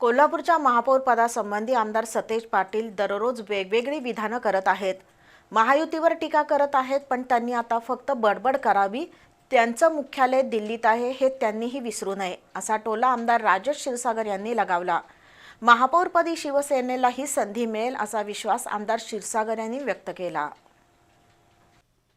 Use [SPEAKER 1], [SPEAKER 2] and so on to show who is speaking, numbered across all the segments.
[SPEAKER 1] कोल्हापूरच्या महापौरपदासंबंधी आमदार सतेज पाटील दररोज वेगवेगळी विधानं करत आहेत. महायुतीवर टीका करत आहेत पण त्यांनी आता फक्त बडबड करावी. त्यांचं मुख्यालय दिल्लीत आहे हे त्यांनीही विसरू नये असा टोला आमदार राजेश क्षीरसागर यांनी लगावला. महापौरपदी शिवसेनेलाही संधी मिळेल असा विश्वास आमदार क्षीरसागर यांनी व्यक्त केला.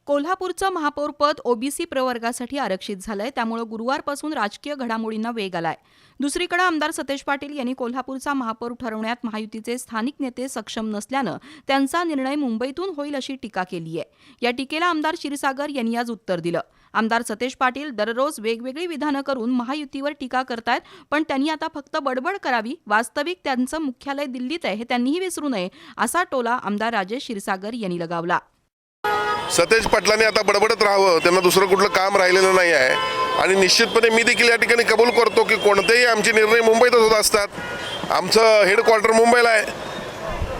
[SPEAKER 2] कोल्हापूरचं महापौरपद ओबीसी प्रवर्गासाठी आरक्षित झालंय. त्यामुळे गुरुवारपासून राजकीय घडामोडींना वेग आलाय. दुसरीकडे आमदार सतेज पाटील यांनी कोल्हापूरचा महापौर ठरवण्यात महायुतीचे स्थानिक नेते सक्षम नसल्यानं त्यांचा निर्णय मुंबईतून होईल अशी टीका केली आहे या टीकेला आमदार क्षीरसागर यांनी आज उत्तर दिलं. आमदार सतेज पाटील दररोज वेगवेगळी विधानं करून महायुतीवर टीका करतायत पण त्यांनी आता फक्त बडबड करावी वास्तविक त्यांचं मुख्यालय दिल्लीत आहे हे त्यांनीही विसरू नये असा टोला आमदार राजेश क्षीरसागर यांनी लगावला.
[SPEAKER 3] सतेज पाटलांनी आता बडबडत राहावं त्यांना दुसरं कुठलं काम राहिलेलं नाही आहे. आणि निश्चितपणे मी देखील या ठिकाणी कबूल करतो की कोणतेही आमचे निर्णय मुंबईतच होत असतात. आमचं हेडक्वार्टर मुंबईला आहे.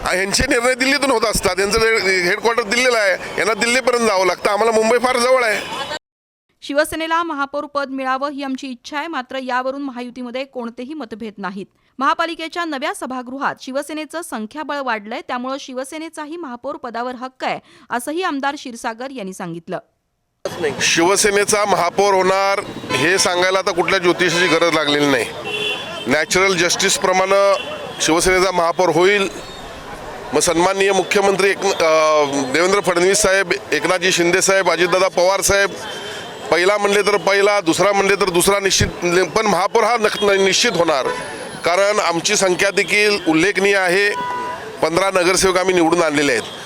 [SPEAKER 3] ह्यांचे निर्णय दिल्लीतून होत असतात. यांचं हेडक्वार्टर दिल्लीला आहे यांना दिल्लीपर्यंत जावं लागतं. आम्हाला मुंबई फार जवळ आहे.
[SPEAKER 2] शिवसेनेला महापौर पद मिळावं ही आमची इच्छा आहे मात्र यावरून महायुतीमध्ये कोणतेही मतभेद नाहीत. महापालिकेच्या नव्या सभागृहात शिवसेनेचं संख्याबळ वाढलंय त्यामुळे शिवसेनेचाही महापौर पदावर हक्क आहे असंही आमदार क्षीरसागर यांनी सांगितलं.
[SPEAKER 3] शिवसेनेचा महापौर होणार हे सांगायला आता कुठल्या ज्योतिषाची गरज लागलेली नाही. नॅचरल जस्टिसप्रमाणे शिवसेनेचा महापौर होईल. मग सन्माननीय मुख्यमंत्री एक देवेंद्र फडणवीस साहेब एकनाथजी शिंदे साहेब अजितदादा पवार साहेब पहिला म्हणले तर पहिला दुसरा म्हणले तर दुसरा निश्चित पण महापौर हा नक निश्चित होणार. कारण आमची संख्या देखील उल्लेखनीय आहे. पंधरा नगरसेवक आम्ही निवडून आणलेले आहेत.